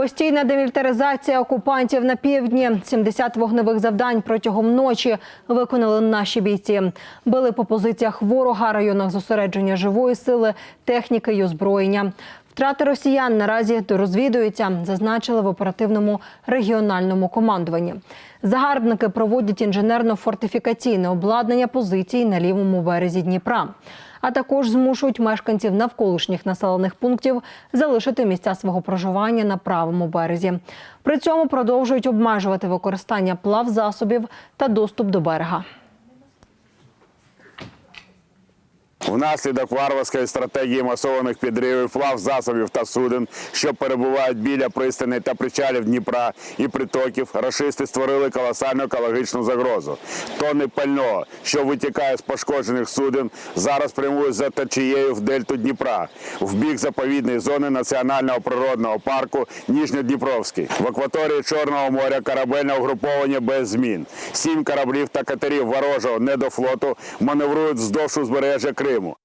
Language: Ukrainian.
Постійна демілітаризація окупантів на півдні. 70 вогневих завдань протягом ночі виконали наші бійці. Били по позиціях ворога, районах зосередження живої сили, техніки й озброєння. Втрати росіян наразі дорозвідуються, зазначили в оперативному регіональному командуванні. Загарбники проводять інженерно-фортифікаційне обладнання позицій на лівому березі Дніпра, а також змушують мешканців навколишніх населених пунктів залишити місця свого проживання на правому березі. При цьому продовжують обмежувати використання плавзасобів та доступ до берега. Внаслідок варварської стратегії масованих підривів плав засобів та суден, що перебувають біля пристаней та причалів Дніпра і притоків, рашисти створили колосальну екологічну загрозу. Тонни пального, що витікає з пошкоджених суден, зараз прямують за течією в дельту Дніпра в бік заповідної зони національного природного парку Ніжньодніпровський. В акваторії Чорного моря корабельне угруповання без змін. Сім кораблів та катерів ворожого недофлоту маневрують вздовж узбережжя Криму.